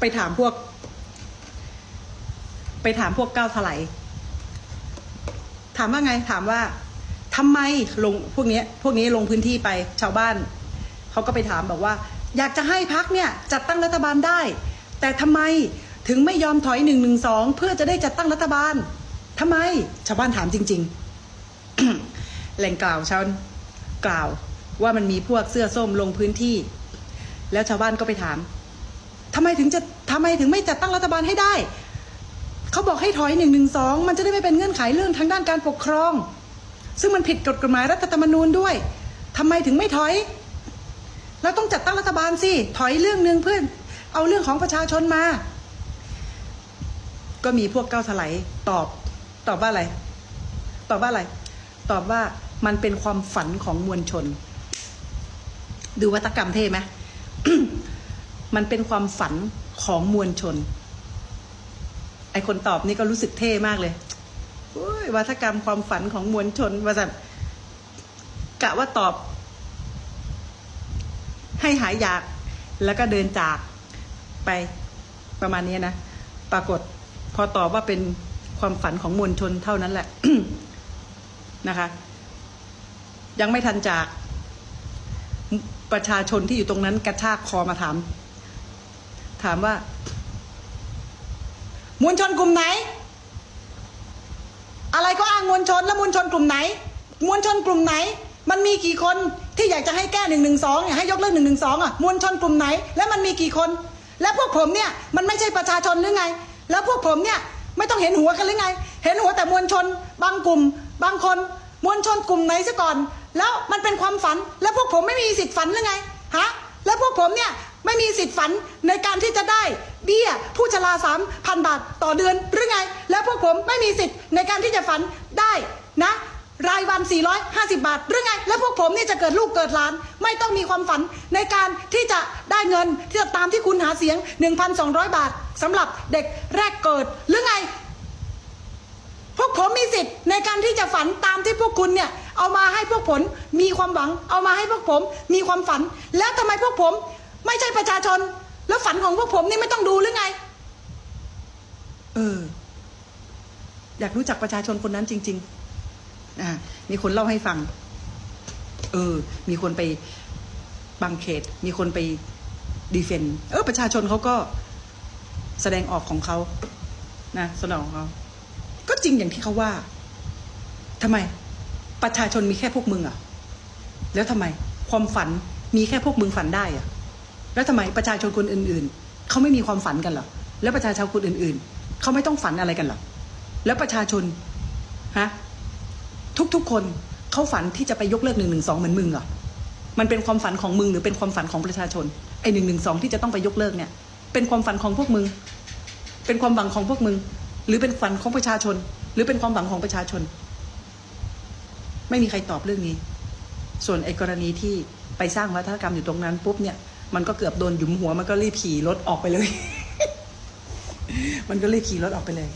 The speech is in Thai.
ไปถามพวก ไปถามพวกก้าวถลายถามว่าไงถามว่าทำไมลงพวกนี้พวกนี้ลงพื้นที่ไปชาวบ้านเขาก็ไปถามบอกว่า อยากจะให้พักเนี่ย จัดตั้งรัฐบาลได้ แต่ทำไมถึงไม่ยอมถอยหนึ่งหนึ่งสองเพื่อจะได้จัดตั้งรัฐบาลทำไมชาวบ้านถามจริง ๆ แหล่งกล่าวชาวกล่าวว่ามันมีพวกเสื้อส้มลงพื้นที่ แล้วชาวบ้านก็ไปถาม ทำไมถึงจะทำไมถึงไม่จัดตั้งรัฐบาลให้ได้ เขาบอกให้ถอยหนึ่งหนึ่งสองมันจะได้ไม่เป็นเงื่อนไขเรื่องทางด้านการปกครอง ซึ่งมันผิดกฎกฎหมายรัฐธรรมนูญด้วยทำไมถึงไม่ถอย เราต้องจัดตั้งรัฐบาลสิ ถอยเรื่องหนึ่งเพื่อเอาเรื่องของประชาชนมา ก็มีพวกก้าวถลายตอบ ตอบว่าอะไร ตอบว่าอะไร ตอบว่ามันเป็นความฝันของมวลชน ดูวัตกรรมเท่ไหม มันเป็นความฝันของมวลชน ไอคนตอบนี่ก็รู้สึกเท่มากเลยโอ้ยวัฒกรรมความฝันของมวลชนว่าสันกะว่าตอบ ให้หายอยากแล้วก็เดินจากไปประมาณนี้นะ ปรากฏพอตอบว่าเป็นความฝันของมวลชนเท่านั้นแหละนะคะ ยังไม่ทันจากประชาชนที่อยู่ตรงนั้นกระชากคอมาถาม ถามว่ามวลชนกลุ่มไหน อะไรก็อ้างมวลชนแล้วมวลชนกลุ่มไหน มวลชนกลุ่มไหน มันมีกี่คนที่อยากจะให้แก้หนึ่งหนึ่งสองให้ยกเลิกหนึ่งหนึ่งสองอะมวลชนกลุ่มไหน แล้วมันมีกี่คน และพวกผมเนี่ยมันไม่ใช่ประชาชนหรือไง แล้วพวกผมเนี่ยไม่ต้องเห็นหัวกันหรือไง เห็นหัวแต่มวลชน บางกลุ่ม บางคน มวลชนกลุ่มไหนซะก่อน แล้วมันเป็นความฝัน แล้วพวกผมไม่มีสิทธิ์ฝันหรือไงฮะแล้วพวกผมเนี่ย ไม่มีสิทธิ์ฝันในการที่จะได้เบี้ยผู้ชราสามพันบาทต่อเดือนหรือไง แล้วพวกผมไม่มีสิทธิ์ในการที่จะฝันได้นะ รายวัน 450 บาทหรือไง แล้วพวกผมนี่จะเกิดลูกเกิดหลาน ไม่ต้องมีความฝันในการที่จะได้เงินที่จะตามที่คุณหาเสียง 1,200 บาทสำหรับเด็กแรกเกิดหรือไง พวกผมมีสิทธิ์ในการที่จะฝันตามที่พวกคุณเนี่ยเอามาให้พวกผมมีความหวัง เอามาให้พวกผมมีความฝัน แล้วทำไมพวกผม ไม่ใช่ประชาชน แล้วฝันของพวกผมนี่ไม่ต้องดูหรือไง เออ อยากรู้จักประชาชนคนนั้นจริง ๆอ่ามีคนเล่าให้ฟัง เออ มีคนไปบางเขต มีคนไปดีเฟนเออ ประชาชนเขาก็แสดงออกของเขานะแสดงออกของเขาก็จริงอย่างที่เขาว่าทำไม ประชาชนมีแค่พวกมึงอะแล้วทำไม ความฝันมีแค่พวกมึงฝันได้อะ แล้วทำไมประชาชนคนอื่น ๆเขาไม่มีความฝันกันหรอแล้วประชาชนคนอื่น ๆเขาไม่ต้องฝันอะไรกันหรอแล้วประชาชนฮะทุกๆคนเขาฝันที่จะไปยกเลิกหนึ่งหนึ่งสองเหมือนมึงเหรอมันเป็นความฝันของมึงหรือเป็นความฝันของประชาชนไอ้หนึ่งหนึ่งสองที่จะต้องไปยกเลิกเนี่ย เป็นความฝันของพวกมึง เป็นความหวังของพวกมึง หรือเป็นฝันของประชาชน หรือเป็นความหวังของประชาชน ไม่มีใครตอบเรื่องนี้ ส่วนไอ้กรณีที่ไปสร้างวัฒนกรรมอยู่ตรงนั้นปุ๊บเนี่ย มันก็เกือบโดนหยุมหัวมันก็รีบขี่รถออกไปเลย มันก็รีบขี่รถออกไปเลย